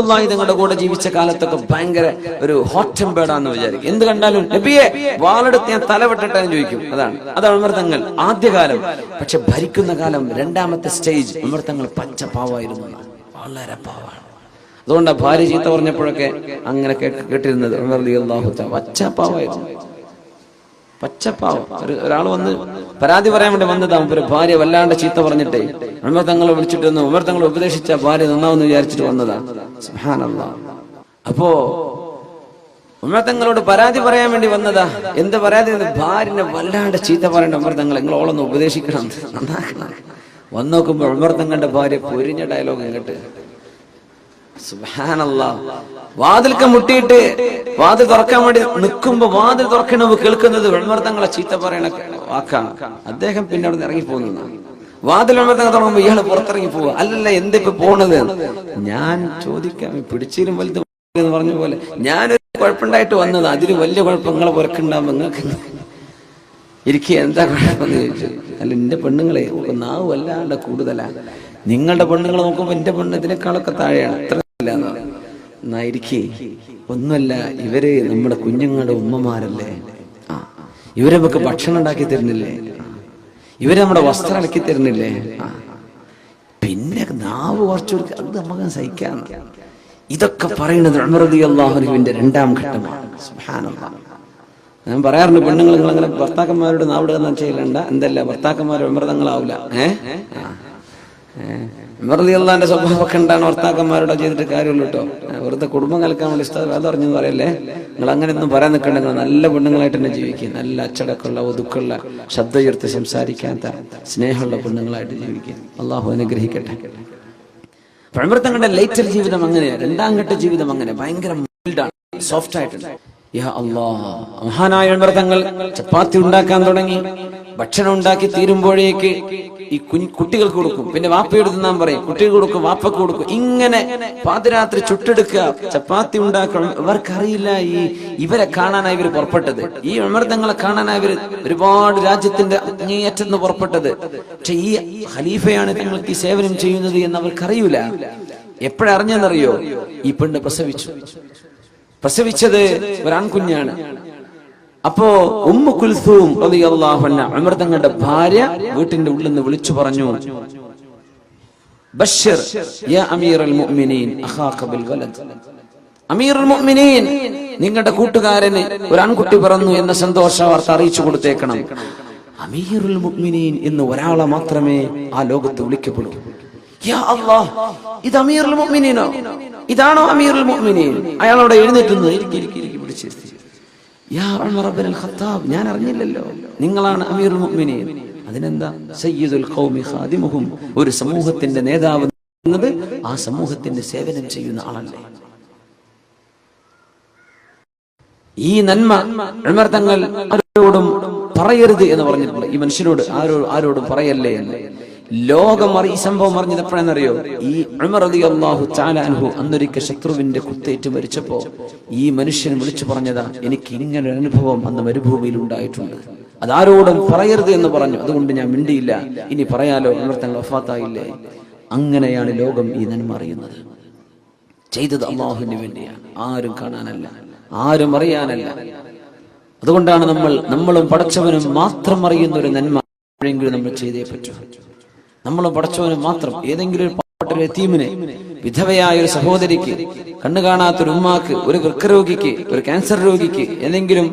നിങ്ങളുടെ കൂടെ ജീവിച്ച കാലത്തൊക്കെ ഭയങ്കര ഒരു ഹോട്ട് ടെമ്പേർഡാന്ന് വിചാരിക്കും. എന്ത് കണ്ടാലും നബിയെ വാളെടുത്ത് ഞാൻ തലവെട്ടിട്ടെ ചോദിക്കും. അതാണ്. അതാണ് അമൃതങ്ങൾ. ആദ്യകാലം. പക്ഷെ ഭരിക്കുന്ന കാലം രണ്ടാമത്തെ സ്റ്റേജ് അമൃതങ്ങൾ പച്ച പാവായിരുന്നു. വളരെ പാവാണ്. അതുകൊണ്ടാണ് ഭാര്യ ചീത്ത പറഞ്ഞപ്പോഴൊക്കെ അങ്ങനെ കേട്ടിരുന്നത് ഉമർ അള്ളാഹു പച്ചപ്പാവായിരുന്നു പച്ചപ്പാവം. ഒരാൾ വന്ന് പരാതി പറയാൻ വേണ്ടി വന്നതാ. ഒരു ഭാര്യ വല്ലാണ്ട് ചീത്ത പറഞ്ഞിട്ടേ. ഉമർ തങ്ങളെ വിളിച്ചിട്ട് വന്നു. ഉമർ തങ്ങളെ ഉപദേശിച്ച ഭാര്യ നന്നാവെന്ന് വിചാരിച്ചിട്ട് വന്നതാ. സുബ്ഹാനല്ലാ. അപ്പോ ഉമർ തങ്ങളോട് പരാതി പറയാൻ വേണ്ടി വന്നതാ. എന്ത് പരാതി? ഭാര്യനെ വല്ലാണ്ട് ചീത്ത പറയേണ്ട ഉമർ തങ്ങൾ നിങ്ങൾ ഓളൊന്ന് ഉപദേശിക്കണം. നന്നാക്കണം. വന്നോക്കുമ്പോൾ അമൃതങ്ങളുടെ ഭാര്യ പൊരിഞ്ഞ ഡയലോഗ് സുബ്ഹാനല്ലാ വാതിൽക്ക മുട്ടിയിട്ട് വാതിൽ തുറക്കാൻ വേണ്ടി നിൽക്കുമ്പോ വാതിൽ തുറക്കണ കേൾക്കുന്നത് വെൺമർത്തങ്ങളെ ചീത്ത പറയണ വാക്കാണ്. അദ്ദേഹം പിന്നെ അവിടെ ഇറങ്ങി പോകുന്നു വാതിൽ വെൺമർത്തങ്ങൾ തുടങ്ങുമ്പോ ഇയാൾ പുറത്തിറങ്ങി പോവുക. അല്ലല്ല എന്തിപ്പോ പോണത്? ഞാൻ ചോദിക്കാം പിടിച്ചിരും വലുത് എന്ന് പറഞ്ഞ പോലെ ഞാനൊരു കുഴപ്പമുണ്ടായിട്ട് വന്നത് അതിന് വലിയ കുഴപ്പങ്ങളെ പുറക്കുണ്ടാവും നിങ്ങൾക്ക് ഇരിക്കുക എന്താ കുഴപ്പമെന്ന് ചോദിച്ചു. അല്ല എന്റെ പെണ്ണുങ്ങളെ നാവ് വല്ലാണ്ട് കൂടുതലാ. നിങ്ങളുടെ പെണ്ണുങ്ങൾ നോക്കുമ്പോ എന്റെ പെണ്ണ് ഇതിനേക്കാളൊക്കെ താഴെയാണ്. അത്ര ഇല്ല എന്ന്. പറഞ്ഞു. എന്നാ ഇരിക്കേ ഒന്നുമല്ല ഇവർ നമ്മുടെ കുഞ്ഞുങ്ങളുടെ ഉമ്മമാരല്ലേ? ആ ഇവരെ നമുക്ക് ഭക്ഷണം ഉണ്ടാക്കി തരുന്നില്ലേ. ഇവർ നമ്മുടെ വസ്ത്രം ഇളക്കി തരുന്നില്ലേ? ആ പിന്നെ നാവ് കുറച്ചു അത് നമുക്ക് സഹിക്കാൻ ഇതൊക്കെ പറയുന്നത് അമൃതി അള്ളാഹുലുവിന്റെ രണ്ടാം ഘട്ടമാണ്. ഞാൻ പറയാറുണ്ട് പെണ്ണുങ്ങൾ നിങ്ങൾ അങ്ങനെ ഭർത്താക്കന്മാരോട് നാവിടുക ചെയ്യലണ്ട. എന്തല്ല ഭർത്താക്കന്മാർ അമൃതങ്ങളാവില്ല ഏഹ് അള്ളാന്റെ സ്വഭാവമൊക്കെ ഉണ്ടാണ് ഭർത്താക്കന്മാരോട് ചെയ്തിട്ട് കാര്യമുള്ളൂ കേട്ടോ. വെറുതെ കുടുംബം കലക്കാൻ വേണ്ടി ഇഷ്ടം വേദം അറിഞ്ഞെന്ന് പറയല്ലേ? നിങ്ങൾ അങ്ങനെ ഒന്നും പറയാൻ നിൽക്കണ്ട. നിങ്ങൾ നല്ല പെണ്ണുങ്ങളായിട്ട് തന്നെ ജീവിക്കുക. നല്ല അച്ചടക്കമുള്ള ഒതുക്കുള്ള ശബ്ദം ഉയർത്തി സംസാരിക്കാത്ത സ്നേഹമുള്ള പെണ്ണുങ്ങളായിട്ട് ജീവിക്കുക. അള്ളാഹു അനുഗ്രഹിക്കട്ടെ. പഴമൃത്തങ്ങളുടെ ലേറ്റർ ജീവിതം അങ്ങനെയാണ് രണ്ടാം ഘട്ട ജീവിതം അങ്ങനെ ഭയങ്കര മൈൽഡാണ് സോഫ്റ്റ് ആയിട്ടുണ്ട്. മഹാനായ ഉമർത്തങ്ങൾ ചപ്പാത്തി ഉണ്ടാക്കാൻ തുടങ്ങി. ഭക്ഷണം ഉണ്ടാക്കി തീരുമ്പോഴേക്ക് ഈ കുഞ്ഞു കുട്ടികൾക്ക് കൊടുക്കും. പിന്നെ വാപ്പയോട് തിന്നാൻ പറയും കുട്ടികൾ കൊടുക്കും വാപ്പക്ക് കൊടുക്കും. ഇങ്ങനെ പാതിരാത്രി ചുട്ടെടുക്കുക ചപ്പാത്തി ഉണ്ടാക്കണം. ഇവർക്കറിയില്ല ഈ ഇവരെ കാണാനായി ഇവർ പുറപ്പെട്ടത്. ഈ ഉമർത്തങ്ങളെ കാണാനായി ഇവർ ഒരുപാട് രാജ്യത്തിന്റെ അങ്ങേയറ്റെന്ന് പുറപ്പെട്ടത്. പക്ഷെ ഈ ഖലീഫയാണ് തങ്ങൾക്ക് ഈ സേവനം ചെയ്യുന്നത് എന്ന് അവർക്കറിയൂല. എപ്പോഴറിഞ്ഞെന്നറിയോ ഈ പെണ്ണ് പ്രസവിച്ചു. പ്രസവിച്ചത് ഒരാൺകുഞ്ഞാണ്. അപ്പോ ഉമ്മു കുൽസൂം അൻഹ ഉമർ തങ്ങളുടെ ഭാര്യ വീട്ടിന്റെ ഉള്ളിൽ നിന്ന് വിളിച്ചു പറഞ്ഞു ബഷർ യാ അമീറൽ മുഅ്മിനീൻ അഖാക ബിൽ വലദ് അമീറുൽ മുഅ്മിനീൻ നിങ്ങളുടെ കൂട്ടുകാരന് ഒരു ആൺകുട്ടി പിറന്നു എന്ന സന്തോഷ വാർത്ത അറിയിച്ചു കൊടുത്തേക്കണം അമീറുൽ മുഅ്മിനീൻ എന്ന് ഒരാളെ മാത്രമേ ആ ലോകത്ത് വിളിക്കപ്പെടൂ യാ അല്ലാഹ് ഇത് അമീറുൽ മുഅ്മിനീനോ ഇതാണോ അമീറുൽ മുഅ്മിനീൻ അയാളോട് എഴുന്നേറ്റുന്നത് ഇരിക്കി ഇരിക്കി പിടിച്ചിരുത്തി യാ ഖത്താബ് ഞാൻ അറിഞ്ഞില്ലല്ലോ. നിങ്ങളാണ് അമീറുൽ മുഅ്മിനീൻ. അതിനെന്താ? സയ്യിദുൽ ഖൗമി ഖാദിമുഹും ഒരു സമൂഹത്തിന്റെ നേതാവ് എന്നത് ആ സമൂഹത്തിന്റെ സേവനം ചെയ്യുന്ന ആളല്ലേ? ഈ നന്മ ഉമർ തങ്ങൾ ആരോടും പറയരുത് എന്ന് പറഞ്ഞിട്ടുണ്ട് ഈ മനുഷ്യനോട് ആരോ ആരോടും പറയല്ലേ എന്ന്. ലോകം അറി ഈ സംഭവം അറിഞ്ഞത് എപ്പോഴെന്നറിയോ ഈ ഉമർ അലി അള്ളാഹു ചാലാൻഹു അന്നൊരിക്കൽ ശത്രുവിന്റെ കുത്തേറ്റ് മരിച്ചപ്പോ ഈ മനുഷ്യൻ വിളിച്ചു പറഞ്ഞതാ എനിക്ക് ഇങ്ങനെ ഒരു അനുഭവം അന്ന് മരുഭൂമിയിൽ ഉണ്ടായിട്ടുണ്ട്. അതാരോടും പറയരുത് എന്ന് പറഞ്ഞു. അതുകൊണ്ട് ഞാൻ മിണ്ടിയില്ല. ഇനി പറയാലോ ഉമർ തങ്ങൾ വഫാത്തായില്ലേ? അങ്ങനെയാണ് ലോകം ഈ നന്മ അറിയുന്നത്. ചെയ്തത് അള്ളാഹുവിന് വേണ്ടിയാണ്. ആരും കാണാനല്ല. ആരും അറിയാനല്ല. അതുകൊണ്ടാണ് നമ്മൾ നമ്മളും പടച്ചവനും മാത്രം അറിയുന്ന ഒരു നന്മ എപ്പോഴെങ്കിലും നമ്മൾ ചെയ്തേ പറ്റൂ. നമ്മളും പഠിച്ചവന് മാത്രം ഏതെങ്കിലും പാവപ്പെട്ട എത്തീമിന് വിധവയായ ഒരു സഹോദരിക്ക് കണ്ണു കാണാത്ത ഒരു ഉമ്മാക്ക് ഒരു വൃക്കരോഗിക്ക് ഒരു ക്യാൻസർ രോഗിക്ക് ഏതെങ്കിലും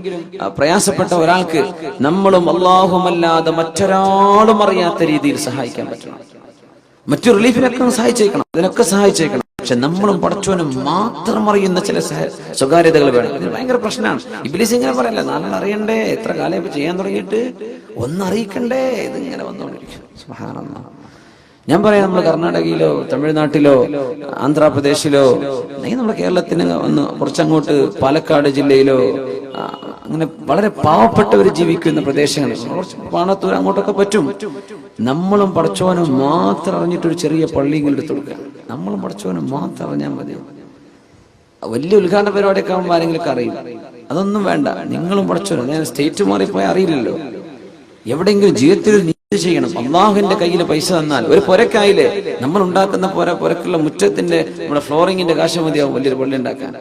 പ്രയാസപ്പെട്ട ഒരാൾക്ക് നമ്മളും അല്ലാഹുമല്ലാതെ മറ്റൊരാളും അറിയാത്ത രീതിയിൽ സഹായിക്കാൻ പറ്റണം. മറ്റു റിലീഫിനൊക്കെ സഹായിച്ചേക്കണം അതിനൊക്കെ സഹായിച്ചേക്കണം. പക്ഷെ നമ്മളും പഠിച്ചവനും മാത്രം അറിയുന്ന ചില സ്വകാര്യതകൾ വേണം. ഇത് ഭയങ്കര പ്രശ്നമാണ്. ഇബിലിസ് ഇങ്ങനെ പറയല്ല നാളെ അറിയണ്ടേ? എത്ര കാലം ഇപ്പൊ ചെയ്യാൻ തുടങ്ങിയിട്ട്? ഒന്നറിയിക്കണ്ടേ ഇതിങ്ങനെ വന്നുകൊണ്ടിരിക്കും സുബ്ഹാനല്ലാഹ്. ഞാൻ പറയാം നമ്മൾ കർണാടകയിലോ തമിഴ്നാട്ടിലോ ആന്ധ്രാപ്രദേശിലോ അല്ലെങ്കിൽ നമ്മുടെ കേരളത്തിന് ഒന്ന് കുറച്ചങ്ങോട്ട് പാലക്കാട് ജില്ലയിലോ അങ്ങനെ വളരെ പാവപ്പെട്ടവർ ജീവിക്കുന്ന പ്രദേശങ്ങൾ കുറച്ച് പാണത്തൂർ അങ്ങോട്ടൊക്കെ പറ്റും. നമ്മളും പടച്ചോനും മാത്രം അറിഞ്ഞിട്ടൊരു ചെറിയ പള്ളി എടുത്തു കൊടുക്കുക. നമ്മളും പടച്ചോനും മാത്രം അറിഞ്ഞാൽ മതി. വലിയ ഉദ്ഘാടന പരിപാടിയൊക്കെ ആകുമ്പോൾ ആരെങ്കിലും അറിയും. അതൊന്നും വേണ്ട. നിങ്ങളും പടച്ചോനും. സ്റ്റേറ്റ് മാറിപ്പോയാൽ അറിയില്ലല്ലോ. എവിടെയെങ്കിലും ജീവിതത്തിൽ ചെയ്യണം. അള്ളാഹുവിന്റെ കയ്യിൽ പൈസ തന്നാൽ ഒരു പുരക്കായില്ലേ നമ്മൾ ഉണ്ടാക്കുന്ന പുര പുരക്കുള്ള മുറ്റത്തിന്റെ നമ്മുടെ ഫ്ലോറിങ്ങിന്റെ കാശ് മതിയാവും വലിയൊരു പള്ളി ഉണ്ടാക്കാൻ.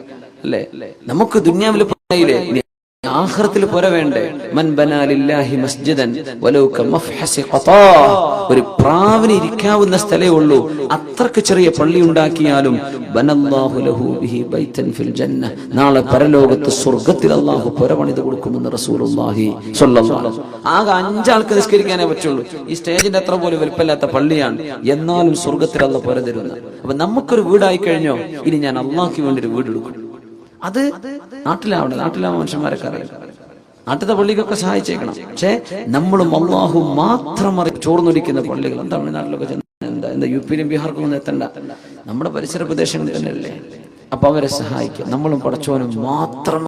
അല്ലേ? നമുക്ക് ദുന്യാവിൽ പുരയില്ലേ ഇനി ആഖിറത്തിൽ പുര വേണ്ടേ മൻ ബനാ ലില്ലാഹി മസ്ജിദൻ വലൗ മഫ്ഹസി ഖതാ ഒരു പ്രാവിന് ഇരിക്കാവുന്ന സ്ഥലേ ഉള്ളൂ. അത്രയ്ക്ക് ചെറിയ പള്ളി ഉണ്ടാക്കിയാലും ബനല്ലാഹു ലഹു ബിഹി ബൈതൻ ഫിൽ ജന്ന. നാളെ പരലോകത്ത് സ്വർഗത്തിൽ അല്ലാഹു പുര പണിത് കൊടുക്കുമെന്ന് റസൂലുള്ളാഹി സ്വല്ലല്ലാഹു അലൈഹി വസല്ലം. ആകെ അഞ്ചാൾക്ക് നിസ്കരിക്കാനേ പറ്റുള്ളൂ. ഈ സ്റ്റേജിന്റെ അത്ര പോലും വലിപ്പമില്ലാത്ത പള്ളിയാണ് എന്നാലും സ്വർഗത്തിൽ അല്ല പുര തരുന്നത് അപ്പൊ നമുക്കൊരു വീടായി കഴിഞ്ഞോ? ഇനി ഞാൻ അള്ളാഹ്ക്ക് വേണ്ടി ഒരു വീട് എടുക്കും അത് നാട്ടിലാവണം നാട്ടിലാവുന്ന മനുഷ്യന്മാരൊക്കെ അറിയാം. നാട്ടിലത്തെ പള്ളിക്കൊക്കെ സഹായിച്ചേക്കണം. പക്ഷേ നമ്മളും അള്ളാഹു മാത്രം അറി ചോർന്നൊലിക്കുന്ന പള്ളികൾ. തമിഴ്നാട്ടിലൊക്കെ ചെന്ന് എന്താ എന്താ യു പിയിലും ബീഹാർക്കും ഒന്നും എത്തണ്ട. നമ്മുടെ പരിസര പ്രദേശങ്ങളിൽ തന്നെയല്ലേ? അപ്പൊ അവരെ സഹായിക്കുക നമ്മളും പടച്ചോനും മാത്രം